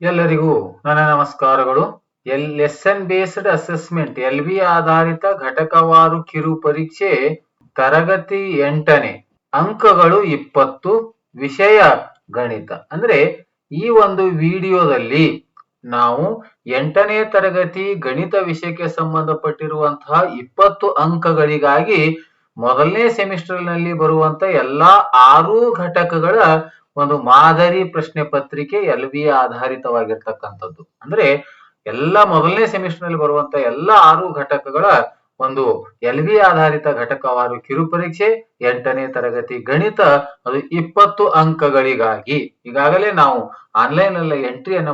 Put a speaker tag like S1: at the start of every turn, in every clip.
S1: ಎಲ್ಲರಿಗೂ ನನ್ನ ನಮಸ್ಕಾರಗಳು. L lesson based assessment L B ಆಧಾರಿತ ಘಟಕವಾರು ಕಿರು ಪರೀಕ್ಷೆ ತರಗತಿ ಎಂಟನೇ. ಅಂಕಗಳು ಇಪ್ಪತ್ತು, ವಿಷಯ ಗಣಿತ. ಅಂದ್ರೆ ಈ ಒಂದು ವಿಡಿಯೋದಲ್ಲಿ ನಾವು ಎಂಟನೇ ತರಗತಿ ಗಣಿತ ವಿಷಯಕ್ಕೆ ಸಂಬಂಧಪಟ್ಟಿರುವಂತಹ ಇಪ್ಪತ್ತು ಅಂಕಗಳಿಗಾಗಿ ಮೊದಲನೇ ಸೆಮಿಸ್ಟರ್ನಲ್ಲಿ ಬರುವಂತ ಎಲ್ಲಾ ಆರು ಘಟಕಗಳ ಒಂದು ಮಾದರಿ ಪ್ರಶ್ನೆ ಪತ್ರಿಕೆ ಎಲ್ ವಿ ಆಧಾರಿತವಾಗಿರ್ತಕ್ಕಂಥದ್ದು. ಅಂದ್ರೆ ಎಲ್ಲ ಮೊದಲನೇ ಸೆಮಿಸ್ಟರ್ನಲ್ಲಿ ಬರುವಂತ ಎಲ್ಲ ಆರು ಘಟಕಗಳ ಒಂದು ಎಲ್ ವಿ ಆಧಾರಿತ ಘಟಕವಾರು ಕಿರುಪರೀಕ್ಷೆ ಎಂಟನೇ ತರಗತಿ ಗಣಿತ ಅದು ಇಪ್ಪತ್ತು ಅಂಕಗಳಿಗಾಗಿ. ಈಗಾಗಲೇ ನಾವು ಆನ್ಲೈನ್ ಅಲ್ಲಿ ಎಂಟ್ರಿಯನ್ನ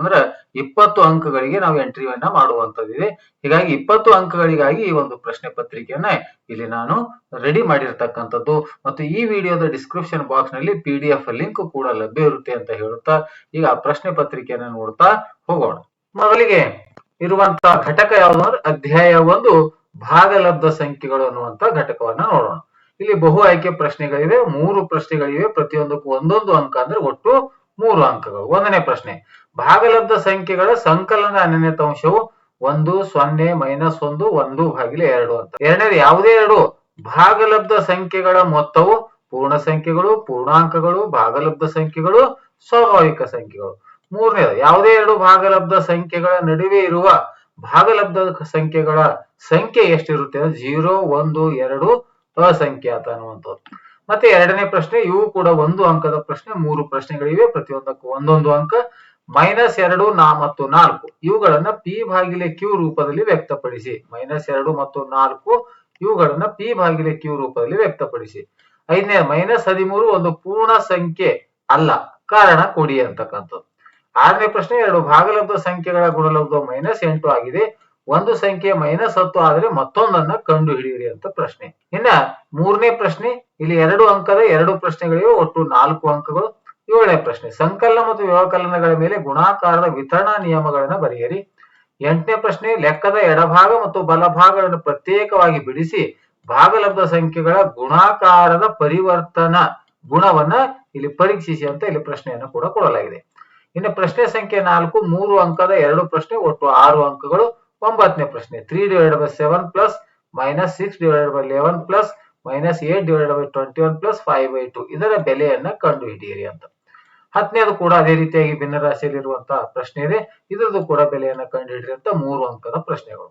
S1: ಅಂದ್ರೆ ಇಪ್ಪತ್ತು ಅಂಕಗಳಿಗೆ ನಾವು ಎಂಟ್ರಿಯನ್ನ ಮಾಡುವಂತದ್ದಿದೆ ಹೀಗಾಗಿ ಇಪ್ಪತ್ತು ಅಂಕಗಳಿಗಾಗಿ ಈ ಒಂದು ಪ್ರಶ್ನೆ ಪತ್ರಿಕೆಯನ್ನ ಇಲ್ಲಿ ನಾನು ರೆಡಿ ಮಾಡಿರ್ತಕ್ಕಂಥದ್ದು. ಮತ್ತು ಈ ವಿಡಿಯೋದ ಡಿಸ್ಕ್ರಿಪ್ಷನ್ ಬಾಕ್ಸ್ನಲ್ಲಿ ಪಿ ಡಿ ಎಫ್ ಲಿಂಕ್ ಕೂಡ ಲಭ್ಯ ಇರುತ್ತೆ ಅಂತ ಹೇಳುತ್ತಾ, ಈಗ ಪ್ರಶ್ನೆ ಪತ್ರಿಕೆಯನ್ನ ನೋಡ್ತಾ ಹೋಗೋಣ. ಮೊದಲಿಗೆ ಇರುವಂತಹ ಘಟಕ ಯಾವುದು ಅಂದ್ರೆ ಅಧ್ಯಾಯ ಒಂದು ಭಾಗಲಬ್ಧ ಸಂಖ್ಯೆಗಳು ಅನ್ನುವಂತ ಘಟಕವನ್ನ ನೋಡೋಣ. ಇಲ್ಲಿ ಬಹು ಆಯ್ಕೆ ಪ್ರಶ್ನೆಗಳಿವೆ, ಮೂರು ಪ್ರಶ್ನೆಗಳಿವೆ, ಪ್ರತಿಯೊಂದಕ್ಕೂ ಒಂದೊಂದು ಅಂಕ ಅಂದ್ರೆ ಒಟ್ಟು ಮೂರು ಅಂಕಗಳು. ಒಂದನೇ ಪ್ರಶ್ನೆ, ಭಾಗಲಬ್ಧ ಸಂಖ್ಯೆಗಳ ಸಂಕಲನ ಅನನ್ಯತಾಂಶವು ಒಂದು, ಸೊನ್ನೆ, ಮೈನಸ್ ಒಂದು ಒಂದು ಭಾಗಿಲೆ ಎರಡು ಅಂತ. ಎರಡನೇದು ಯಾವುದೇ ಎರಡು, ಭಾಗಲಬ್ಧ ಸಂಖ್ಯೆಗಳ ಮೊತ್ತವು ಪೂರ್ಣ ಸಂಖ್ಯೆಗಳು, ಪೂರ್ಣಾಂಕಗಳು, ಭಾಗಲಬ್ಧ ಸಂಖ್ಯೆಗಳು, ಸ್ವಾಭಾವಿಕ ಸಂಖ್ಯೆಗಳು. ಮೂರನೇದು, ಯಾವುದೇ ಎರಡು ಭಾಗಲಬ್ಧ ಸಂಖ್ಯೆಗಳ ನಡುವೆ ಇರುವ ಭಾಗಲಬ್ಧ ಸಂಖ್ಯೆಗಳ ಸಂಖ್ಯೆ ಎಷ್ಟಿರುತ್ತೆ? ಜೀರೋ, ಒಂದು, ಎರಡು ಅಸಂಖ್ಯಾತ ಅನ್ನುವಂಥದ್ದು. ಮತ್ತೆ ಎರಡನೇ ಪ್ರಶ್ನೆ, ಇವು ಕೂಡ ಒಂದು ಅಂಕದ ಪ್ರಶ್ನೆ, ಮೂರು ಪ್ರಶ್ನೆಗಳಿವೆ, ಪ್ರತಿಯೊಂದಕ್ಕೂ ಒಂದೊಂದು ಅಂಕ, ಮೈನಸ್ ಎರಡು, ನಾ ಮತ್ತು ನಾಲ್ಕು. ಇವುಗಳನ್ನ ಪಿ ಭಾಗಿಲೆ ಕ್ಯೂ ರೂಪದಲ್ಲಿ ವ್ಯಕ್ತಪಡಿಸಿ. ಮೈನಸ್ ಎರಡು ಮತ್ತು ನಾಲ್ಕು, ಇವುಗಳನ್ನ ಪಿ ಭಾಗಿಲೆ ಕ್ಯೂ ರೂಪದಲ್ಲಿ ವ್ಯಕ್ತಪಡಿಸಿ. ಐದನೇ, ಮೈನಸ್ ಹದಿಮೂರು ಒಂದು ಪೂರ್ಣ ಸಂಖ್ಯೆ ಅಲ್ಲ. ಕಾರಣ ಕೊಡಿ ಅಂತಕ್ಕಂಥದ್ದು. ಆರನೇ ಪ್ರಶ್ನೆ, ಎರಡು ಭಾಗಲಬ್ಧ ಸಂಖ್ಯೆಗಳ ಗುಣಲಬ್ಧ ಮೈನಸ್ ಎಂಟು ಆಗಿದೆ. ಒಂದು ಸಂಖ್ಯೆ ಮೈನಸ್ ಹತ್ತು ಆದರೆ ಮತ್ತೊಂದನ್ನ ಕಂಡು ಹಿಡಿಯಿರಿ ಅಂತ ಪ್ರಶ್ನೆ. ಇನ್ನ ಮೂರನೇ ಪ್ರಶ್ನೆ, ಇಲ್ಲಿ ಎರಡು ಅಂಕದ ಎರಡು ಪ್ರಶ್ನೆಗಳಿವೆ, ಒಟ್ಟು ನಾಲ್ಕು ಅಂಕಗಳು. ಏಳನೇ ಪ್ರಶ್ನೆ, ಸಂಕಲನ ಮತ್ತು ವ್ಯವಕಲನಗಳ ಮೇಲೆ ಗುಣಾಕಾರದ ವಿತರಣಾ ನಿಯಮಗಳನ್ನ ಬರೆಯಿರಿ. ಎಂಟನೇ ಪ್ರಶ್ನೆ, ಲೆಕ್ಕದ ಎಡಭಾಗ ಮತ್ತು ಬಲಭಾಗಗಳನ್ನು ಪ್ರತ್ಯೇಕವಾಗಿ ಬಿಡಿಸಿ ಭಾಗಲಬ್ಧ ಸಂಖ್ಯೆಗಳ ಗುಣಾಕಾರದ ಪರಿವರ್ತನ ಗುಣವನ್ನ ಇಲ್ಲಿ ಪರೀಕ್ಷಿಸಿ ಅಂತ ಇಲ್ಲಿ ಪ್ರಶ್ನೆಯನ್ನು ಕೂಡ ಕೊಡಲಾಗಿದೆ. ಇನ್ನು ಪ್ರಶ್ನೆ ಸಂಖ್ಯೆ ನಾಲ್ಕು, ಮೂರು ಅಂಕದ ಎರಡು ಪ್ರಶ್ನೆ, ಒಟ್ಟು ಆರು ಅಂಕಗಳು, ಒಂಬತ್ತನೇ ಪ್ರಶ್ನೆ. Three divide by seven plus minus six divide by eleven plus minus eight divide by twenty one plus five by two. ಇದರ ಬೆಲೆಯನ್ನ ಕಂಡುಹಿಡಿಯಿರಿ ಅಂತ. ಹತ್ತನೇದು ಕೂಡ ಅದೇ ರೀತಿಯಾಗಿ ಭಿನ್ನರಾಶಿಯಲ್ಲಿರುವಂತಹ ಪ್ರಶ್ನೆ ಇದೆ. ಇದರದ್ದು ಕೂಡ ಬೆಲೆಯನ್ನ ಕಂಡುಹಿಡಿಯಿರಿ ಅಂತ ಮೂರು ಅಂಕದ ಪ್ರಶ್ನೆಗಳು.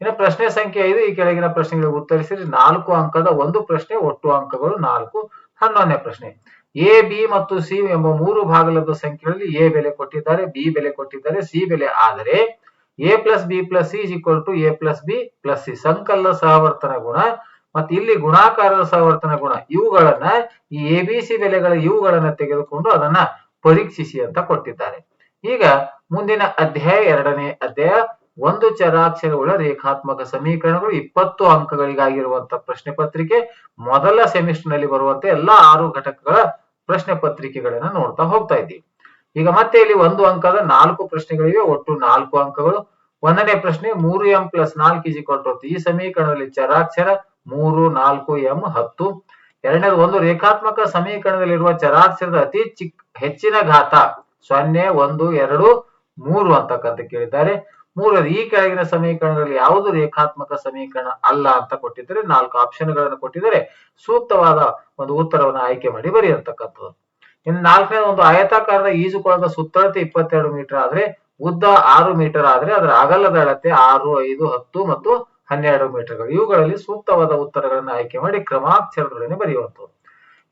S1: ಇನ್ನು ಪ್ರಶ್ನೆ ಸಂಖ್ಯೆ ಐದು, ಈ ಕೆಳಗಿನ ಪ್ರಶ್ನೆಗಳಿಗೆ ಉತ್ತರಿಸಿರಿ. ನಾಲ್ಕು ಅಂಕದ ಒಂದು ಪ್ರಶ್ನೆ, ಒಟ್ಟು ಅಂಕಗಳು ನಾಲ್ಕು. ಹನ್ನೊಂದನೇ ಪ್ರಶ್ನೆ. ಎ ಬಿ ಮತ್ತು ಸಿ ಎಂಬ ಮೂರು ಭಾಗಲಬ್ಧ ಸಂಖ್ಯೆಗಳಲ್ಲಿ ಎ ಬೆಲೆ ಕೊಟ್ಟಿದ್ದಾರೆ ಬಿ ಬೆಲೆ ಕೊಟ್ಟಿದ್ದಾರೆ ಸಿ ಬೆಲೆ. ಆದರೆ A plus B plus C is equal to A plus B plus C ಸಂಕಲನ ಸಹವರ್ತನ ಗುಣ ಮತ್ತೆ ಇಲ್ಲಿ ಗುಣಾಕಾರದ ಸಹವರ್ತನ ಗುಣ. ಇವುಗಳನ್ನ ಈ ಎ ಬಿ ಸಿ ಬೆಲೆಗಳ ಇವುಗಳನ್ನ ತೆಗೆದುಕೊಂಡು ಅದನ್ನ ಪರೀಕ್ಷಿಸಿ ಅಂತ ಕೊಟ್ಟಿದ್ದಾರೆ. ಈಗ ಮುಂದಿನ ಅಧ್ಯಾಯ ಎರಡನೇ ಅಧ್ಯಾಯ. ಒಂದು ಚರಾಕ್ಷರಗಳ ರೇಖಾತ್ಮಕ ಸಮೀಕರಣಗಳು ಇಪ್ಪತ್ತು ಅಂಕಗಳಿಗಾಗಿರುವಂತಹ ಪ್ರಶ್ನೆ ಪತ್ರಿಕೆ. ಮೊದಲ ಸೆಮಿಸ್ಟರ್ನಲ್ಲಿ ಬರುವಂತೆ ಎಲ್ಲಾ ಆರು ಘಟಕಗಳ ಪ್ರಶ್ನೆ ಪತ್ರಿಕೆಗಳನ್ನ ನೋಡ್ತಾ ಹೋಗ್ತಾ ಇದ್ದೀವಿ. ಈಗ ಮತ್ತೆ ಇಲ್ಲಿ ಒಂದು ಅಂಕದ ನಾಲ್ಕು ಪ್ರಶ್ನೆಗಳಿವೆ, ಒಟ್ಟು ನಾಲ್ಕು ಅಂಕಗಳು. ಒಂದನೇ ಪ್ರಶ್ನೆ, ಮೂರು ಎಂ ಪ್ಲಸ್ ನಾಲ್ಕು ಇಸ್ ಕೊಟ್ಟು ಈ ಸಮೀಕರಣದಲ್ಲಿ ಚರಾಕ್ಷರ ಮೂರು, ನಾಲ್ಕು ಎಂ ಹತ್ತು. ಎರಡನೇದು, ಒಂದು ರೇಖಾತ್ಮಕ ಸಮೀಕರಣದಲ್ಲಿರುವ ಚರಾಕ್ಷರದ ಅತಿ ಚಿಕ್ಕ ಹೆಚ್ಚಿನ ಘಾತ ಸೊನ್ನೆ, ಒಂದು, ಎರಡು, ಮೂರು ಅಂತಕ್ಕಂಥ ಕೇಳಿದ್ದಾರೆ. ಮೂರನೇದು ಈ ಕೆಳಗಿನ ಸಮೀಕರಣದಲ್ಲಿ ಯಾವುದು ರೇಖಾತ್ಮಕ ಸಮೀಕರಣ ಅಲ್ಲ ಅಂತ ಕೊಟ್ಟಿದ್ದರೆ ನಾಲ್ಕು ಆಪ್ಷನ್ಗಳನ್ನು ಕೊಟ್ಟಿದ್ದಾರೆ ಸೂಕ್ತವಾದ ಒಂದು ಉತ್ತರವನ್ನು ಆಯ್ಕೆ ಮಾಡಿ ಬರೆಯತಕ್ಕಂಥದ್ದು. ಇನ್ನು ನಾಲ್ಕನೇ ಒಂದು ಆಯತಾಕಾರದ ಈಜುಕೊಳದ ಸುತ್ತಳತೆ ಇಪ್ಪತ್ತೆರಡು ಮೀಟರ್ ಆದ್ರೆ ಉದ್ದ ಆರು ಮೀಟರ್ ಆದ್ರೆ ಅದರ ಅಗಲದ ಅಳತೆ ಆರು, ಐದು, ಹತ್ತು ಮತ್ತು ಹನ್ನೆರಡು ಮೀಟರ್ಗಳು ಇವುಗಳಲ್ಲಿ ಸೂಕ್ತವಾದ ಉತ್ತರಗಳನ್ನು ಆಯ್ಕೆ ಮಾಡಿ ಕ್ರಮಾಕ್ಷರದೊಡನೆ ಬರೆಯುವಂಥದ್ದು.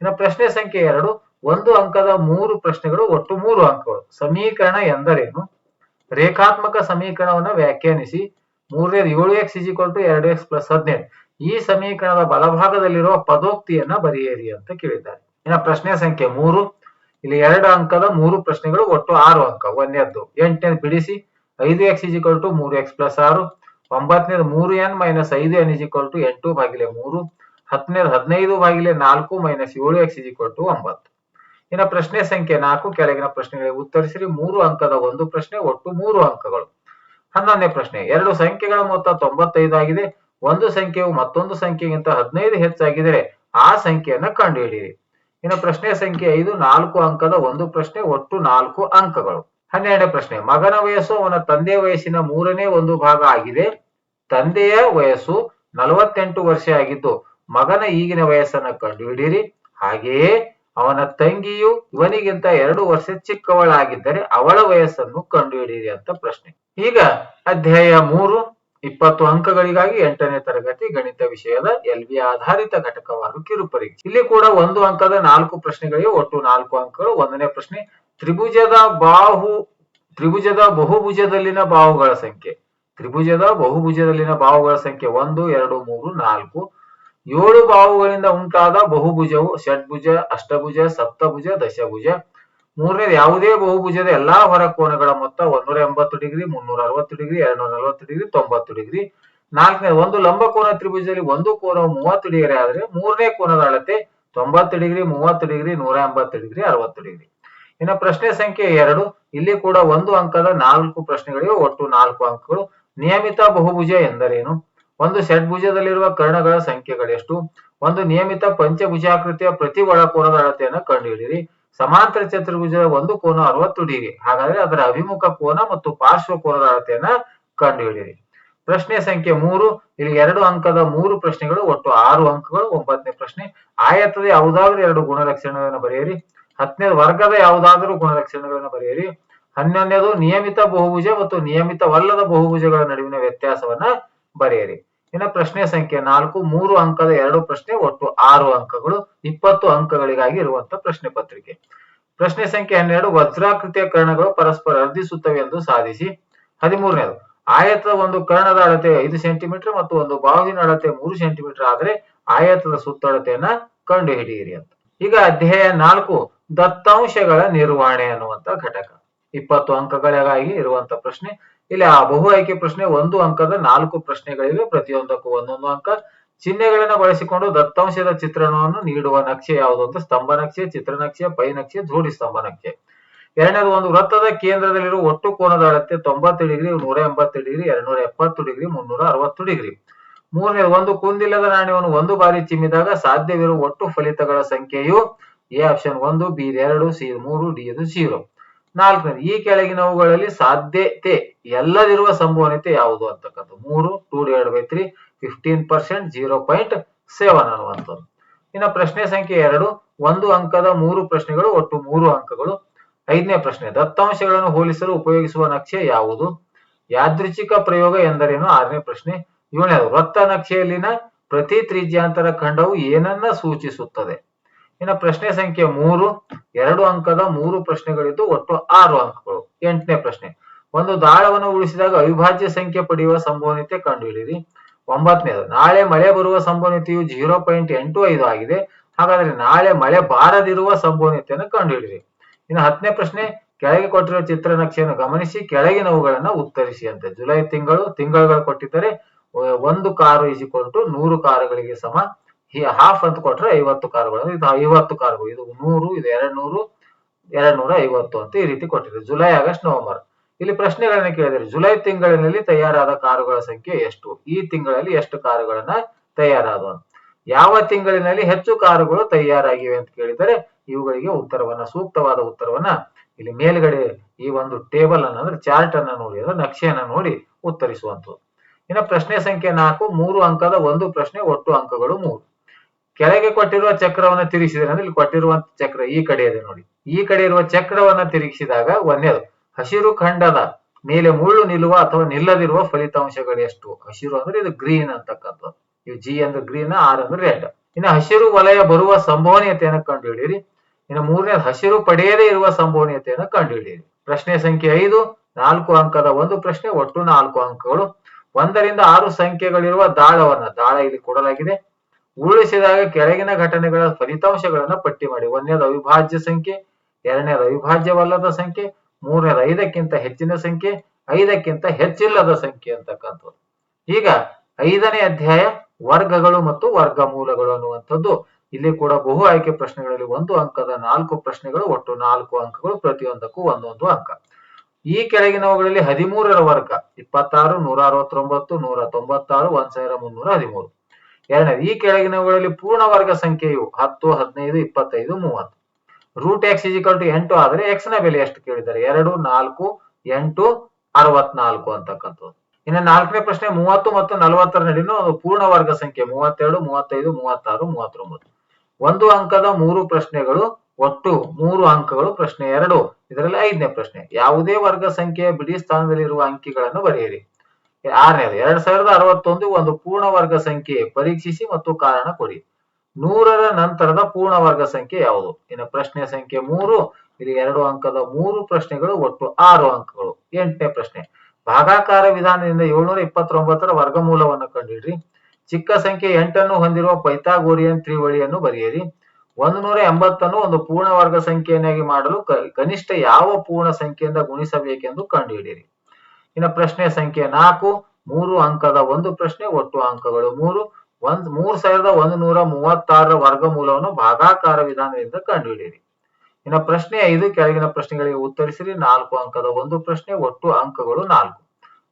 S1: ಇನ್ನು ಪ್ರಶ್ನೆ ಸಂಖ್ಯೆ ಎರಡು, ಒಂದು ಅಂಕದ ಮೂರು ಪ್ರಶ್ನೆಗಳು ಒಟ್ಟು ಮೂರು ಅಂಕಗಳು. ಸಮೀಕರಣ ಎಂದರೇನು? ರೇಖಾತ್ಮಕ ಸಮೀಕರಣವನ್ನು ವ್ಯಾಖ್ಯಾನಿಸಿ. ಮೂರನೇದು ಏಳು ಎಕ್ಸ್ ಇಸ್ ಈಕ್ವಲ್ ಟು ಎರಡು ಎಕ್ಸ್ ಪ್ಲಸ್ ಹದಿನೈದು ಈ ಸಮೀಕರಣದ ಬಲಭಾಗದಲ್ಲಿರುವ ಪದೋಕ್ತಿಯನ್ನ ಬರೆಯಿರಿ ಅಂತ ಕೇಳಿದ್ದಾರೆ. ಇನ್ನ ಪ್ರಶ್ನೆ ಸಂಖ್ಯೆ ಮೂರು. ಇಲ್ಲಿ ಎರಡು ಅಂಕದ ಮೂರು ಪ್ರಶ್ನೆಗಳು, ಒಟ್ಟು ಆರು ಅಂಕ. ಒಂದನೇದ್ದು ಎಂಟನೇ ಬಿಡಿಸಿ. ಐದು ಎಕ್ಸ್ ಇಸ್ ಈಕ್ವಲ್ ಟು ಮೂರು ಎಕ್ಸ್ ಪ್ಲಸ್ ಆರು. ಒಂಬತ್ತನೇದು ಮೂರು ಎನ್ ಮೈನಸ್ ಐದು ಎನ್ ಇಸ್ ಈಕ್ವಲ್ ಟು ಎಂಟು ಬಾಗಿಲೆ ಮೂರು. ಹತ್ತನೇದು ಹದಿನೈದು ಬಾಗಿಲೆ ನಾಲ್ಕು ಮೈನಸ್ ಏಳು ಎಕ್ಸ್ ಇಸ್ ಈಕ್ವಲ್ ಟು ಒಂಬತ್ತು. ಇನ್ನು ಪ್ರಶ್ನೆ ಸಂಖ್ಯೆ ನಾಲ್ಕು, ಕೆಳಗಿನ ಪ್ರಶ್ನೆಗಳಿಗೆ ಉತ್ತರಿಸಿರಿ. ಮೂರು ಅಂಕದ ಒಂದು ಪ್ರಶ್ನೆ, ಒಟ್ಟು ಮೂರು ಅಂಕಗಳು. ಹನ್ನೊಂದನೇ ಪ್ರಶ್ನೆ, ಎರಡು ಸಂಖ್ಯೆಗಳ ಮೊತ್ತ ತೊಂಬತ್ತೈದು ಆಗಿದೆ. ಒಂದು ಸಂಖ್ಯೆಯು ಮತ್ತೊಂದು ಸಂಖ್ಯೆಗಿಂತ ಹದಿನೈದು ಹೆಚ್ಚಾಗಿದ್ದರೆ ಆ ಸಂಖ್ಯೆಯನ್ನು ಕಂಡುಹಿಡಿಯಿರಿ. ಇನ್ನು ಪ್ರಶ್ನೆ ಸಂಖ್ಯೆ ಐದು, ನಾಲ್ಕು ಅಂಕದ ಒಂದು ಪ್ರಶ್ನೆ, ಒಟ್ಟು ನಾಲ್ಕು ಅಂಕಗಳು. ಹನ್ನೆರಡನೇ ಪ್ರಶ್ನೆ, ಮಗನ ವಯಸ್ಸು ಅವನ ತಂದೆಯ ವಯಸ್ಸಿನ ಮೂರನೇ ಒಂದು ಭಾಗ ಆಗಿದೆ. ತಂದೆಯ ವಯಸ್ಸು ನಲವತ್ತೆಂಟು ವರ್ಷ ಆಗಿದ್ದು ಮಗನ ಈಗಿನ ವಯಸ್ಸನ್ನು ಕಂಡುಹಿಡಿಯಿರಿ. ಹಾಗೆಯೇ ಅವನ ತಂಗಿಯು ಇವನಿಗಿಂತ ಎರಡು ವರ್ಷ ಚಿಕ್ಕವಳಾಗಿದ್ದರೆ ಅವಳ ವಯಸ್ಸನ್ನು ಕಂಡುಹಿಡಿಯಿರಿ ಅಂತ ಪ್ರಶ್ನೆ. ಈಗ ಅಧ್ಯಾಯ ಮೂರು, ಇಪ್ಪತ್ತು ಅಂಕಗಳಿಗಾಗಿ ಎಂಟನೇ ತರಗತಿ ಗಣಿತ ವಿಷಯದ ಎಲ್ ವಿ ಆಧಾರಿತ ಘಟಕವಾರು ಕಿರು ಪರೀಕ್ಷೆ ಇಲ್ಲಿ ಕೂಡ ಒಂದು ಅಂಕದ ನಾಲ್ಕು ಪ್ರಶ್ನೆಗಳಿಗೆ ಒಟ್ಟು ನಾಲ್ಕು ಅಂಕಗಳು. ಒಂದನೇ ಪ್ರಶ್ನೆ, ತ್ರಿಭುಜದ ಬಾಹು, ತ್ರಿಭುಜದ ಬಹುಭುಜದಲ್ಲಿನ ಬಾಹುಗಳ ಸಂಖ್ಯೆ. ತ್ರಿಭುಜದ ಬಹುಭುಜದಲ್ಲಿನ ಬಾಹುಗಳ ಸಂಖ್ಯೆ ಒಂದು, ಎರಡು, ಮೂರು, ನಾಲ್ಕು. ಏಳು ಬಾಹುಗಳಿಂದ ಉಂಟಾದ ಬಹುಭುಜವು ಷಡ್ಭುಜ, ಅಷ್ಟಭುಜ, ಸಪ್ತಭುಜ, ದಶಭುಜ. ಮೂರನೇದು ಯಾವುದೇ ಬಹುಭುಜದ ಎಲ್ಲಾ ಹೊರ ಕೋನಗಳ ಮೊತ್ತ ಒಂದೂರ ಎಂಬತ್ತು ಡಿಗ್ರಿ ಮುನ್ನೂರ ಅರವತ್ತು ಡಿಗ್ರಿ ಎರಡ್ನೂರ ನಲವತ್ತು ಡಿಗ್ರಿ, ತೊಂಬತ್ತು ಡಿಗ್ರಿ. ನಾಲ್ಕನೇ ಒಂದು ಲಂಬಕೋನ ತ್ರಿಭುಜದಲ್ಲಿ ಒಂದು ಕೋನವು ಮೂವತ್ತು ಡಿಗ್ರಿ ಆದರೆ ಮೂರನೇ ಕೋನದ ಅಳತೆ ತೊಂಬತ್ತು ಡಿಗ್ರಿ, ಮೂವತ್ತು ಡಿಗ್ರಿ ನೂರ ಎಂಬತ್ತು ಡಿಗ್ರಿ, ಅರವತ್ತು ಡಿಗ್ರಿ. ಇನ್ನು ಪ್ರಶ್ನೆ ಸಂಖ್ಯೆ ಎರಡು. ಇಲ್ಲಿ ಕೂಡ ಒಂದು ಅಂಕದ ನಾಲ್ಕು ಪ್ರಶ್ನೆಗಳಿವೆ, ಒಟ್ಟು ನಾಲ್ಕು ಅಂಕಗಳು. ನಿಯಮಿತ ಬಹುಭುಜ ಎಂದರೇನು? ಒಂದು ಷಡ್ಭುಜದಲ್ಲಿರುವ ಕರ್ಣಗಳ ಸಂಖ್ಯೆಗಳೆಷ್ಟು? ಒಂದು ನಿಯಮಿತ ಪಂಚಭುಜಾಕೃತಿಯ ಪ್ರತಿ ಒಳಕೋನದ ಅಳತೆಯನ್ನು ಕಂಡುಹಿಡಿಯಿರಿ. ಸಮಾಂತರ ಚತುರ್ಭುಜದ ಒಂದು ಕೋನ ಅರವತ್ತು ಡಿಗ್ರಿ. ಹಾಗಾದ್ರೆ ಅದರ ಅಭಿಮುಖ ಕೋನ ಮತ್ತು ಪಾರ್ಶ್ವ ಕೋನದ ಅಳತೆಯನ್ನ ಕಂಡುಹಿಡಿಯಿರಿ. ಪ್ರಶ್ನೆ ಸಂಖ್ಯೆ ಮೂರು. ಇಲ್ಲಿ ಎರಡು ಅಂಕದ ಮೂರು ಪ್ರಶ್ನೆಗಳು, ಒಟ್ಟು ಆರು ಅಂಕಗಳು, ಒಂಬತ್ತನೇ ಪ್ರಶ್ನೆ. ಆಯತದ ಯಾವುದಾದ್ರೂ ಎರಡು ಗುಣಲಕ್ಷಣಗಳನ್ನು ಬರೆಯಿರಿ. ಹತ್ತನೇ ವರ್ಗದ ಯಾವುದಾದರೂ ಗುಣಲಕ್ಷಣಗಳನ್ನು ಬರೆಯಿರಿ. ಹನ್ನೊಂದನೇದು ನಿಯಮಿತ ಬಹುಭುಜ ಮತ್ತು ನಿಯಮಿತವಲ್ಲದ ಬಹುಭುಜಗಳ ನಡುವಿನ ವ್ಯತ್ಯಾಸವನ್ನ ಬರೆಯಿರಿ. ಇನ್ನು ಪ್ರಶ್ನೆ ಸಂಖ್ಯೆ ನಾಲ್ಕು, ಮೂರು ಅಂಕದ ಎರಡು ಪ್ರಶ್ನೆ, ಒಟ್ಟು ಆರು ಅಂಕಗಳು, ಇಪ್ಪತ್ತು ಅಂಕಗಳಿಗಾಗಿ ಇರುವಂತಹ ಪ್ರಶ್ನೆ ಪತ್ರಿಕೆ. ಪ್ರಶ್ನೆ ಸಂಖ್ಯೆ ಹನ್ನೆರಡು, ವಜ್ರಾಕೃತಿಯ ಕರ್ಣಗಳು ಪರಸ್ಪರ ಅರ್ಧಿಸುತ್ತವೆ ಎಂದು ಸಾಧಿಸಿ. ಹದಿಮೂರನೇದು, ಆಯತದ ಒಂದು ಕರ್ಣದ ಅಳತೆ ಐದು ಸೆಂಟಿಮೀಟರ್ ಮತ್ತು ಒಂದು ಬಾವಿನ ಅಳತೆ ಮೂರು ಸೆಂಟಿಮೀಟರ್ ಆದರೆ ಆಯತದ ಸುತ್ತಳತೆಯನ್ನ ಕಂಡುಹಿಡಿಯಿರಿ ಅಂತ. ಈಗ ಅಧ್ಯಾಯ ನಾಲ್ಕು, ದತ್ತಾಂಶಗಳ ನಿರ್ವಹಣೆ ಅನ್ನುವಂತ ಘಟಕ. ಇಪ್ಪತ್ತು ಅಂಕಗಳಿಗಾಗಿ ಇರುವಂತ ಪ್ರಶ್ನೆ. ಇಲ್ಲಿ ಆ ಬಹು ಆಯ್ಕೆ ಪ್ರಶ್ನೆ ಒಂದು ಅಂಕದ ನಾಲ್ಕು ಪ್ರಶ್ನೆಗಳಿವೆ. ಪ್ರತಿಯೊಂದಕ್ಕೂ ಒಂದೊಂದು ಅಂಕ. ಚಿಹ್ನೆಗಳನ್ನ ಬಳಸಿಕೊಂಡು ದತ್ತಾಂಶದ ಚಿತ್ರಣವನ್ನು ನೀಡುವ ನಕ್ಷೆ ಯಾವುದು ಅಂತ? ಸ್ತಂಭ ನಕ್ಷೆ ಚಿತ್ರನಕ್ಷೆ ಪೈ ನಕ್ಷೆ, ಜೋಡಿ ಸ್ತಂಭ ನಕ್ಷೆ. ಎರಡನೇದು ಒಂದು ವೃತ್ತದ ಕೇಂದ್ರದಲ್ಲಿರುವ ಒಟ್ಟು ಕೋನದ ಅಳತೆ ತೊಂಬತ್ತು ಡಿಗ್ರಿ, ನೂರ ಎಂಬತ್ತು ಡಿಗ್ರಿ, ಎರಡ್ನೂರ ಎಪ್ಪತ್ತು ಡಿಗ್ರಿ, ಮುನ್ನೂರ ಅರವತ್ತು ಡಿಗ್ರಿ. ಮೂರನೇದು ಒಂದು ಕುಂದಿಲ್ಲದ ನಾಣ್ಯವನ್ನು ಒಂದು ಬಾರಿ ಚಿಮ್ಮಿದಾಗ ಸಾಧ್ಯವಿರುವ ಒಟ್ಟು ಫಲಿತಗಳ ಸಂಖ್ಯೆಯು ಎ ಆಪ್ಷನ್ ಒಂದು, ಬಿ ಎರಡು, ಸಿ ಮೂರು, ಡಿ ಇದು ಜೀರೋ. ನಾಲ್ಕನೇದು, ಈ ಕೆಳಗಿನವುಗಳಲ್ಲಿ ಸಾಧ್ಯತೆ ಎಲ್ಲದಿರುವ ಸಂಭವನೀಯತೆ ಯಾವುದು ಅಂತಕ್ಕಂಥ ಮೂರು two divide by three fifteen percent zero point seven ಅನ್ನುವಂಥದ್ದು. ಇನ್ನು ಪ್ರಶ್ನೆ ಸಂಖ್ಯೆ ಎರಡು, ಒಂದು ಅಂಕದ ಮೂರು ಪ್ರಶ್ನೆಗಳು ಒಟ್ಟು ಮೂರು ಅಂಕಗಳು. ಐದನೇ ಪ್ರಶ್ನೆ, ದತ್ತಾಂಶಗಳನ್ನು ಹೋಲಿಸಲು ಉಪಯೋಗಿಸುವ ನಕ್ಷೆ ಯಾವುದು? ಯಾದೃಚ್ಛಿಕ ಪ್ರಯೋಗ ಎಂದರೇನು? ಆರನೇ ಪ್ರಶ್ನೆ. ಏಳನೇದು, ವೃತ್ತ ನಕ್ಷೆಯಲ್ಲಿನ ಪ್ರತಿ ತ್ರಿಜ್ಯಾಂತರ ಖಂಡವು ಏನನ್ನ ಸೂಚಿಸುತ್ತದೆ? ಇನ್ನು ಪ್ರಶ್ನೆ ಸಂಖ್ಯೆ ಮೂರು, ಎರಡು ಅಂಕದ ಮೂರು ಪ್ರಶ್ನೆಗಳಿದ್ದು ಒಟ್ಟು ಆರು ಅಂಕಗಳು. ಎಂಟನೇ ಪ್ರಶ್ನೆ, ಒಂದು ದಾಳವನ್ನು ಉಳಿಸಿದಾಗ ಅವಿಭಾಜ್ಯ ಸಂಖ್ಯೆ ಪಡೆಯುವ ಸಂಭವನೀಯತೆ ಕಂಡುಹಿಡಿಯಿರಿ. ಒಂಬತ್ತನೇದು, ನಾಳೆ ಮಳೆ ಬರುವ ಸಂಭವನೀಯತೆಯು ಜೀರೋ ಪಾಯಿಂಟ್ ಎಂಟು ಐದು ಆಗಿದೆ. ಹಾಗಾದ್ರೆ ನಾಳೆ ಮಳೆ ಬಾರದಿರುವ ಸಂಭವನೀಯತೆಯನ್ನು ಕಂಡುಹಿಡಿಯಿರಿ. ಇನ್ನು ಹತ್ತನೇ ಪ್ರಶ್ನೆ, ಕೆಳಗೆ ಕೊಟ್ಟಿರುವ ಚಿತ್ರ ನಕ್ಷೆಯನ್ನು ಗಮನಿಸಿ ಕೆಳಗಿನವುಗಳನ್ನ ಉತ್ತರಿಸಿ ಅಂತ ಜುಲೈ ತಿಂಗಳು, ತಿಂಗಳುಗಳು ಕೊಟ್ಟಿದ್ದರೆ, ಒಂದು ಕಾರು ಟು ನೂರು ಕಾರುಗಳಿಗೆ ಸಮ. ಹಾಫ್ ಅಂತ ಕೊಟ್ರೆ ಐವತ್ತು ಕಾರುಗಳು. ಇದು ಐವತ್ತು ಕಾರುಗಳು. ಇದು ನೂರು, ಇದು ಎರಡ್ ನೂರು ಎರಡ್ ನೂರ ಐವತ್ತು ಅಂತ ಈ ರೀತಿ ಕೊಟ್ಟಿದೆ. July, August, November. ಇಲ್ಲಿ ಪ್ರಶ್ನೆಗಳನ್ನ ಕೇಳಿದ್ರೆ. ಜುಲೈ ತಿಂಗಳಿನಲ್ಲಿ ತಯಾರಾದ ಕಾರುಗಳ ಸಂಖ್ಯೆ ಎಷ್ಟು? ಈ ತಿಂಗಳಲ್ಲಿ ಎಷ್ಟು ಕಾರುಗಳನ್ನ ತಯಾರಾದವು ಯಾವ ತಿಂಗಳಿನಲ್ಲಿ ಹೆಚ್ಚು ಕಾರುಗಳು ತಯಾರಾಗಿವೆ ಅಂತ ಕೇಳಿದರೆ ಇವುಗಳಿಗೆ ಉತ್ತರವನ್ನ, ಸೂಕ್ತವಾದ ಉತ್ತರವನ್ನ ಇಲ್ಲಿ ಮೇಲ್ಗಡೆ ಈ ಒಂದು ಟೇಬಲ್ ಅನ್ನ, ಅಂದ್ರೆ ಚಾರ್ಟ್ ಅನ್ನ ನೋಡಿ, ಅಂದ್ರೆ ನಕ್ಷೆಯನ್ನ ನೋಡಿ ಉತ್ತರಿಸುವಂತದ್ದು ಇನ್ನು ಪ್ರಶ್ನೆ ಸಂಖ್ಯೆ ನಾಲ್ಕು, ಮೂರು ಅಂಕದ ಒಂದು ಪ್ರಶ್ನೆ, ಒಟ್ಟು ಅಂಕಗಳು ಮೂರು. ಕೆಳಗೆ ಕೊಟ್ಟಿರುವ ಚಕ್ರವನ್ನ ತಿರುಗಿಸಿದ್ರೆ ಅಂದ್ರೆ ಇಲ್ಲಿ ಕೊಟ್ಟಿರುವಂತ ಚಕ್ರ ಈ ಕಡೆ ಇದೆ ನೋಡಿ. ಈ ಕಡೆ ಇರುವ ಚಕ್ರವನ್ನ ತಿರುಗಿಸಿದಾಗ ಒಂದೇದು, ಹಸಿರು ಖಂಡದ ಮೇಲೆ ಮುಳ್ಳು ನಿಲ್ಲುವ ಅಥವಾ ನಿಲ್ಲದಿರುವ ಫಲಿತಾಂಶಗಳು ಎಷ್ಟು? ಹಸಿರು ಅಂದ್ರೆ ಇದು ಗ್ರೀನ್ ಅಂತಕ್ಕಂಥದ್ದು. ಇವು ಜಿ ಅಂದ್ರೆ ಗ್ರೀನ್, ಆರ್ ಅಂದ್ರೆ ರೆಡ್. ಇನ್ನು ಹಸಿರು ವಲಯ ಬರುವ ಸಂಭವನೀಯತೆಯನ್ನು ಕಂಡುಹಿಡಿಯಿರಿ. ಇನ್ನು ಮೂರನೇ ಹಸಿರು ಪಡೆಯದೇ ಇರುವ ಸಂಭವನೀಯತೆಯನ್ನು ಕಂಡುಹಿಡಿಯಿರಿ. ಪ್ರಶ್ನೆ ಸಂಖ್ಯೆ ಐದು, ನಾಲ್ಕು ಅಂಕದ ಒಂದು ಪ್ರಶ್ನೆ, ಒಟ್ಟು ನಾಲ್ಕು ಅಂಕಗಳು. ಒಂದರಿಂದ ಆರು ಸಂಖ್ಯೆಗಳಿರುವ ದಾಳವನ್ನ, ದಾಳ ಇಲ್ಲಿ ಕೊಡಲಾಗಿದೆ. ಉರುಳಿಸಿದಾಗ ಕೆಳಗಿನ ಘಟನೆಗಳ ಫಲಿತಾಂಶಗಳನ್ನು ಪಟ್ಟಿ ಮಾಡಿ. ಒಂದನೇದು ಅವಿಭಾಜ್ಯ ಸಂಖ್ಯೆ, ಎರಡನೇದು ಅವಿಭಾಜ್ಯವಲ್ಲದ ಸಂಖ್ಯೆ, ಮೂರನೇದು ಐದಕ್ಕಿಂತ ಹೆಚ್ಚಿನ ಸಂಖ್ಯೆ, ಐದಕ್ಕಿಂತ ಹೆಚ್ಚಿಲ್ಲದ ಸಂಖ್ಯೆ ಅಂತಕ್ಕಂಥದ್ದು. ಈಗ ಐದನೇ ಅಧ್ಯಾಯ ವರ್ಗಗಳು ಮತ್ತು ವರ್ಗಮೂಲಗಳು ಅನ್ನುವಂಥದ್ದು. ಇಲ್ಲಿ ಕೂಡ ಬಹು ಆಯ್ಕೆ ಪ್ರಶ್ನೆಗಳಲ್ಲಿ ಒಂದು ಅಂಕದ ನಾಲ್ಕು ಪ್ರಶ್ನೆಗಳು, ಒಟ್ಟು ನಾಲ್ಕು ಅಂಕಗಳು, ಪ್ರತಿಯೊಂದಕ್ಕೂ ಒಂದೊಂದು ಅಂಕ. ಈ ಕೆಳಗಿನವುಗಳಲ್ಲಿ ಹದಿಮೂರರ ವರ್ಗ, ಇಪ್ಪತ್ತಾರು, ನೂರ ಅರವತ್ತೊಂಬತ್ತು, ನೂರ ತೊಂಬತ್ತಾರು, ಒಂದ್ ಸಾವಿರ ಮುನ್ನೂರ ಹದಿಮೂರು. ಎರಡನೇದು, ಈ ಕೆಳಗಿನವುಗಳಲ್ಲಿ ಪೂರ್ಣ ವರ್ಗ ಸಂಖ್ಯೆಯು ಹತ್ತು, ಹದಿನೈದು, ಇಪ್ಪತ್ತೈದು, ಮೂವತ್ತು. ರೂಟ್ ಎಕ್ಸ್ ಇಜಿಕಲ್ ಟು ಎಂಟು ಆದ್ರೆ ಎಕ್ಸ್ನ ಬೆಲೆ ಎಷ್ಟು ಕೇಳಿದ್ದಾರೆ? ಎರಡು, ನಾಲ್ಕು, ಎಂಟು, ಅರವತ್ನಾಲ್ಕು ಅಂತಕ್ಕಂಥದ್ದು. ಇನ್ನು ನಾಲ್ಕನೇ ಪ್ರಶ್ನೆ, ಮೂವತ್ತು ಮತ್ತು ನಲವತ್ತರ ನಡುವಿನ ಒಂದು ಪೂರ್ಣ ವರ್ಗ ಸಂಖ್ಯೆ ಮೂವತ್ತೆರಡು, ಮೂವತ್ತೈದು, ಮೂವತ್ತಾರು, ಮೂವತ್ತೊಂಬತ್ತು. ಒಂದು ಅಂಕದ ಮೂರು ಪ್ರಶ್ನೆಗಳು ಒಟ್ಟು ಮೂರು ಅಂಕಗಳು ಪ್ರಶ್ನೆ ಎರಡು. ಇದರಲ್ಲಿ ಐದನೇ ಪ್ರಶ್ನೆ, ಯಾವುದೇ ವರ್ಗ ಸಂಖ್ಯೆಯ ಬಿಡಿ ಸ್ಥಾನದಲ್ಲಿರುವ ಅಂಕಿಗಳನ್ನು ಬರೆಯಿರಿ. ಆರನೇದು ಎರಡ್ ಸಾವಿರದ ಅರವತ್ತೊಂದು ಒಂದು ಪೂರ್ಣ ವರ್ಗ ಸಂಖ್ಯೆ ಪರೀಕ್ಷಿಸಿ ಮತ್ತು ಕಾರಣ ಕೊಡಿ. ನೂರರ ನಂತರದ ಪೂರ್ಣ ವರ್ಗ ಸಂಖ್ಯೆ ಯಾವುದು? ಇನ್ನು ಪ್ರಶ್ನೆ ಸಂಖ್ಯೆ ಮೂರು, ಇಲ್ಲಿ ಎರಡು ಅಂಕದ ಮೂರು ಪ್ರಶ್ನೆಗಳು, ಒಟ್ಟು ಆರು ಅಂಕಗಳು. ಎಂಟನೇ ಪ್ರಶ್ನೆ. ಭಾಗಾಕಾರ ವಿಧಾನದಿಂದ ಏಳ್ನೂರ ಇಪ್ಪತ್ತೊಂಬತ್ತರ ವರ್ಗಮೂಲವನ್ನು ಕಂಡಿಡ್ರಿ ಚಿಕ್ಕ ಸಂಖ್ಯೆ ಎಂಟನ್ನು ಹೊಂದಿರುವ ಪೈಥಾಗೋರಿಯನ್ ತ್ರಿವಳಿಯನ್ನು ಬರೆಯಿರಿ. ಒಂದು ನೂರ ಎಂಬತ್ತನ್ನು ಒಂದು ಪೂರ್ಣ ವರ್ಗ ಸಂಖ್ಯೆಯನ್ನಾಗಿ ಮಾಡಲು ಕನಿಷ್ಠ ಯಾವ ಪೂರ್ಣ ಸಂಖ್ಯೆಯಿಂದ ಗುಣಿಸಬೇಕೆಂದು ಕಂಡುಹಿಡಿಯಿರಿ. ಇನ್ನು ಪ್ರಶ್ನೆ ಸಂಖ್ಯೆ ನಾಲ್ಕು, ಮೂರು ಅಂಕದ ಒಂದು ಪ್ರಶ್ನೆ, ಒಟ್ಟು ಅಂಕಗಳು ಮೂರು. ಒಂದ್, ಮೂರ್ ಸಾವಿರದ ಒಂದು ನೂರ ಮೂವತ್ತಾರರ ವರ್ಗಮೂಲವನ್ನು ಭಾಗಾಕಾರ ವಿಧಾನದಿಂದ ಕಂಡುಹಿಡಿಯಿರಿ. ಇನ್ನು ಪ್ರಶ್ನೆ ಐದು, ಕೆಳಗಿನ ಪ್ರಶ್ನೆಗಳಿಗೆ ಉತ್ತರಿಸಿರಿ. ನಾಲ್ಕು ಅಂಕದ ಒಂದು ಪ್ರಶ್ನೆ, ಒಟ್ಟು ಅಂಕಗಳು ನಾಲ್ಕು.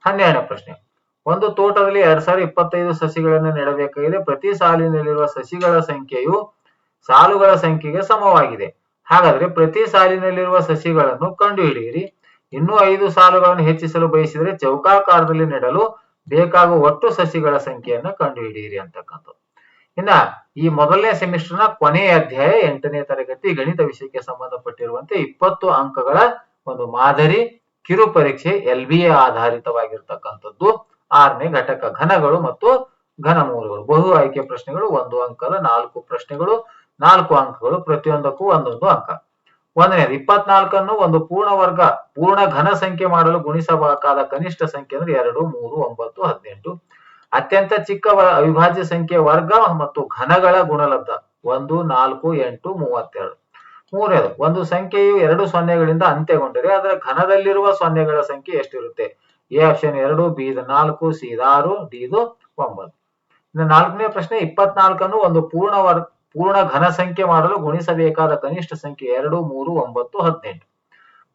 S1: ಹನ್ನೆರಡನೇ ಪ್ರಶ್ನೆ. ಒಂದು ತೋಟದಲ್ಲಿ ಎರಡ್ ಸಾವಿರದ ಇಪ್ಪತ್ತೈದು ಸಸಿಗಳನ್ನು ನೆಡಬೇಕಾಗಿದೆ. ಪ್ರತಿ ಸಾಲಿನಲ್ಲಿರುವ ಸಸಿಗಳ ಸಂಖ್ಯೆಯು ಸಾಲುಗಳ ಸಂಖ್ಯೆಗೆ ಸಮವಾಗಿದೆ. ಹಾಗಾದ್ರೆ ಪ್ರತಿ ಸಾಲಿನಲ್ಲಿರುವ ಸಸಿಗಳನ್ನು ಕಂಡುಹಿಡಿಯಿರಿ. ಇನ್ನೂ ಐದು ಸಾಲುಗಳನ್ನು ಹೆಚ್ಚಿಸಲು ಬಯಸಿದರೆ ಚೌಕಾಕಾರದಲ್ಲಿ ನೆಡಲು ಬೇಕಾಗುವ ಒಟ್ಟು ಸಸಿಗಳ ಸಂಖ್ಯೆಯನ್ನು ಕಂಡುಹಿಡಿಯಿರಿ ಅಂತಕ್ಕಂಥದ್ದು. ಇನ್ನ ಈ ಮೊದಲನೇ ಸೆಮಿಸ್ಟರ್ನ ಕೊನೆಯ ಅಧ್ಯಾಯ ಎಂಟನೇ ತರಗತಿ ಗಣಿತ ವಿಷಯಕ್ಕೆ ಸಂಬಂಧಪಟ್ಟಿರುವಂತೆ ಇಪ್ಪತ್ತು ಅಂಕಗಳ ಒಂದು ಮಾದರಿ ಕಿರು ಪರೀಕ್ಷೆ ಎಲ್ ಬಿ ಎ ಆಧಾರಿತವಾಗಿರ್ತಕ್ಕಂಥದ್ದು. ಆರನೇ ಘಟಕ ಘನಗಳು ಮತ್ತು ಘನಮೂಲಗಳು ಬಹು ಆಯ್ಕೆ ಪ್ರಶ್ನೆಗಳು ಒಂದು ಅಂಕದ ನಾಲ್ಕು ಪ್ರಶ್ನೆಗಳು, ನಾಲ್ಕು ಅಂಕಗಳು ಪ್ರತಿಯೊಂದಕ್ಕೂ ಒಂದೊಂದು ಅಂಕ. ಒಂದನೇದು, ಇಪ್ಪತ್ನಾಲ್ಕನ್ನು ಒಂದು ಪೂರ್ಣ ವರ್ಗ, ಪೂರ್ಣ ಘನ ಸಂಖ್ಯೆ ಮಾಡಲು ಗುಣಿಸಬೇಕಾದ ಕನಿಷ್ಠ ಸಂಖ್ಯೆ ಅಂದ್ರೆ ಎರಡು, ಮೂರು, ಒಂಬತ್ತು, ಹದಿನೆಂಟು. ಅತ್ಯಂತ ಚಿಕ್ಕ ಅವಿಭಾಜ್ಯ ಸಂಖ್ಯೆ ವರ್ಗ ಮತ್ತು ಘನಗಳ ಗುಣಲಬ್ಧ, ಒಂದು, ನಾಲ್ಕು, ಎಂಟು, ಮೂವತ್ತೆರಡು. ಮೂರನೇದು, ಒಂದು ಸಂಖ್ಯೆಯು ಎರಡು ಸೊನ್ನೆಗಳಿಂದ ಅಂತ್ಯಗೊಂಡರೆ ಅದರ ಘನದಲ್ಲಿರುವ ಸೊನ್ನೆಗಳ ಸಂಖ್ಯೆ ಎಷ್ಟಿರುತ್ತೆ? ಎ ಆಪ್ಷನ್ ಎರಡು, ಬಿ ಇದು ನಾಲ್ಕು, ಸಿ ಇದು ಆರು, ಡಿ ಇದು ಒಂಬತ್ತು. ನಾಲ್ಕನೇ ಪ್ರಶ್ನೆ, ಇಪ್ಪತ್ನಾಲ್ಕನ್ನು ಒಂದು ಪೂರ್ಣ ವರ್ ಪೂರ್ಣ ಘನ ಸಂಖ್ಯೆ ಮಾಡಲು ಗುಣಿಸಬೇಕಾದ ಕನಿಷ್ಠ ಸಂಖ್ಯೆ ಎರಡು, ಮೂರು, ಒಂಬತ್ತು, ಹದಿನೆಂಟು.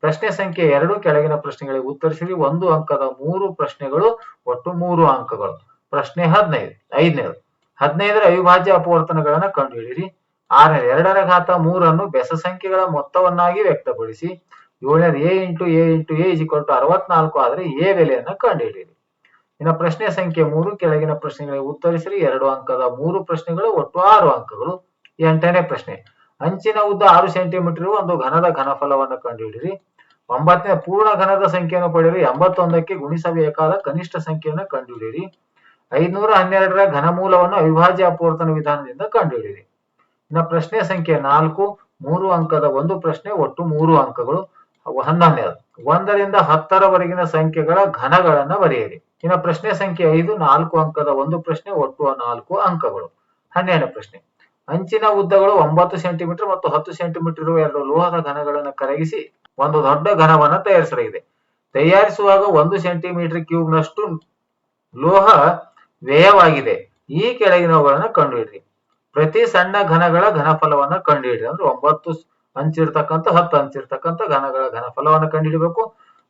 S1: ಪ್ರಶ್ನೆ ಸಂಖ್ಯೆ ಎರಡು, ಕೆಳಗಿನ ಪ್ರಶ್ನೆಗಳಿಗೆ ಉತ್ತರಿಸಿರಿ. ಒಂದು ಅಂಕದ ಮೂರು ಪ್ರಶ್ನೆಗಳು, ಒಟ್ಟು ಮೂರು ಅಂಕಗಳು. ಪ್ರಶ್ನೆ ಹದಿನೈದು, ಐದನೇದು. ಹದಿನೈದರ ಅವಿಭಾಜ್ಯ ಅಪವರ್ತನಗಳನ್ನ ಕಂಡುಹಿಡಿಯಿರಿ. ಆರನೇದು, ಎರಡರ ಘಾತ ಮೂರನ್ನು ಬೆಸ ಸಂಖ್ಯೆಗಳ ಮೊತ್ತವನ್ನಾಗಿ ವ್ಯಕ್ತಪಡಿಸಿ, ಏಳನೇದು, A into A into A ಇಜಿಕೊಟ್ಟು ಅರವತ್ನಾಲ್ಕು ಆದರೆ ಎ ಬೆಲೆಯನ್ನು ಕಂಡುಹಿಡಿಯಿರಿ. ಇನ್ನು ಪ್ರಶ್ನೆ ಸಂಖ್ಯೆ ಮೂರು, ಕೆಳಗಿನ ಪ್ರಶ್ನೆಗಳಿಗೆ ಉತ್ತರಿಸಿರಿ. ಎರಡು ಅಂಕದ ಮೂರು ಪ್ರಶ್ನೆಗಳು, ಒಟ್ಟು ಆರು ಅಂಕಗಳು. ಎಂಟನೇ ಪ್ರಶ್ನೆ. ಅಂಚಿನ ಉದ್ದ ಆರು ಸೆಂಟಿಮೀಟರ್ ಒಂದು ಘನದ ಘನಫಲವನ್ನು ಕಂಡುಹಿಡಿಯಿರಿ. ಒಂಬತ್ತನೇ ಪೂರ್ಣ ಘನದ ಸಂಖ್ಯೆಯನ್ನು ಪಡೆಯಲು ಎಂಬತ್ತೊಂದಕ್ಕೆ ಗುಣಿಸಬೇಕಾದ ಕನಿಷ್ಠ ಸಂಖ್ಯೆಯನ್ನು ಕಂಡುಹಿಡಿಯಿರಿ. ಐದ್ನೂರ ಹನ್ನೆರಡರ ಘನಮೂಲವನ್ನು ಅವಿಭಾಜ್ಯ ಅಪವರ್ತನ ವಿಧಾನದಿಂದ ಕಂಡುಹಿಡಿಯಿರಿ. ಇನ್ನು ಪ್ರಶ್ನೆ ಸಂಖ್ಯೆ ನಾಲ್ಕು, ಮೂರು ಅಂಕದ ಒಂದು ಪ್ರಶ್ನೆ, ಒಟ್ಟು ಮೂರು ಅಂಕಗಳು. ಅವು ಹನ್ನೊಂದನೇದು ಒಂದರಿಂದ ಹತ್ತರವರೆಗಿನ ಸಂಖ್ಯೆಗಳ ಘನಗಳನ್ನು ಬರೆಯಿರಿ. ಇನ್ನು ಪ್ರಶ್ನೆ ಸಂಖ್ಯೆ ಐದು, ನಾಲ್ಕು ಅಂಕದ ಒಂದು ಪ್ರಶ್ನೆ, ಒಟ್ಟು ನಾಲ್ಕು ಅಂಕಗಳು. ಹನ್ನೆರಡನೇ ಪ್ರಶ್ನೆ ಅಂಚಿನ ಉದ್ದಗಳು ಒಂಬತ್ತು ಸೆಂಟಿಮೀಟರ್ ಮತ್ತು ಹತ್ತು ಸೆಂಟಿಮೀಟರ್ ಇರುವ ಎರಡು ಲೋಹದ ಘನಗಳನ್ನು ಕರಗಿಸಿ ಒಂದು ದೊಡ್ಡ ಘನವನ್ನು ತಯಾರಿಸಲಾಗಿದೆ. ತಯಾರಿಸುವಾಗ ಒಂದು ಸೆಂಟಿಮೀಟರ್ ಕ್ಯೂಬ್ನಷ್ಟು ಲೋಹ ವ್ಯಯವಾಗಿದೆ. ಈ ಕೆಳಗಿನವುಗಳನ್ನು ಕಂಡುಹಿಡ್ರಿ. ಪ್ರತಿ ಸಣ್ಣ ಘನಗಳ ಘನಫಲವನ್ನು ಕಂಡುಹಿಡಿರಿ. ಅಂದ್ರೆ ಒಂಬತ್ತು ಅಂಚಿರ್ತಕ್ಕಂಥ ಹತ್ತು ಅಂಚಿರ್ತಕ್ಕಂಥ ಘನಗಳ ಘನಫಲವನ್ನು ಕಂಡುಹಿಡಬೇಕು.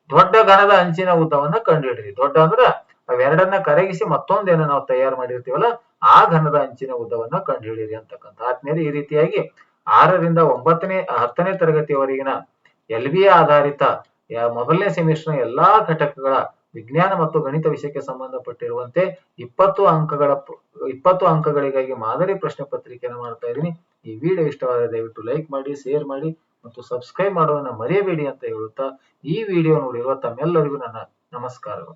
S1: ದೊಡ್ಡ ಘನದ ಅಂಚಿನ ಉದ್ದವನ್ನು ಕಂಡುಹಿಡ್ರಿ. ದೊಡ್ಡ ಅಂದ್ರೆ ಅವೆರಡನ್ನ ಕರಗಿಸಿ ಮತ್ತೊಂದೇನು ನಾವು ತಯಾರು ಮಾಡಿರ್ತೀವಲ್ಲ, ಆ ಘನದ ಅಂಚಿನ ಉದ್ದವನ್ನ ಕಂಡುಹಿಡಿಯಿರಿ ಅಂತಕ್ಕಂಥ ಆದ್ಮೇಲೆ ಈ ರೀತಿಯಾಗಿ ಆರರಿಂದ ಒಂಬತ್ತನೇ, ಹತ್ತನೇ ತರಗತಿಯವರೆಗಿನ ಎಲ್ ಬಿ ಆಧಾರಿತ ಮೊದಲನೇ ಸೆಮಿಸ್ಟರ್ ಎಲ್ಲಾ ಘಟಕಗಳ ವಿಜ್ಞಾನ ಮತ್ತು ಗಣಿತ ವಿಷಯಕ್ಕೆ ಸಂಬಂಧಪಟ್ಟಿರುವಂತೆ ಇಪ್ಪತ್ತು ಅಂಕಗಳ ಇಪ್ಪತ್ತು ಅಂಕಗಳಿಗಾಗಿ ಮಾದರಿ ಪ್ರಶ್ನೆ ಪತ್ರಿಕೆಯನ್ನು ಮಾಡ್ತಾ ಇದ್ದೀನಿ. ಈ ವಿಡಿಯೋ ಇಷ್ಟವಾದರೆ ದಯವಿಟ್ಟು ಲೈಕ್ ಮಾಡಿ, ಶೇರ್ ಮಾಡಿ ಮತ್ತು ಸಬ್ಸ್ಕ್ರೈಬ್ ಮಾಡೋದನ್ನ ಮರೆಯಬೇಡಿ ಅಂತ ಹೇಳುತ್ತಾ ಈ ವಿಡಿಯೋ ನೋಡಿರುವ ತಮ್ಮೆಲ್ಲರಿಗೂ ನನ್ನ ನಮಸ್ಕಾರಗಳು.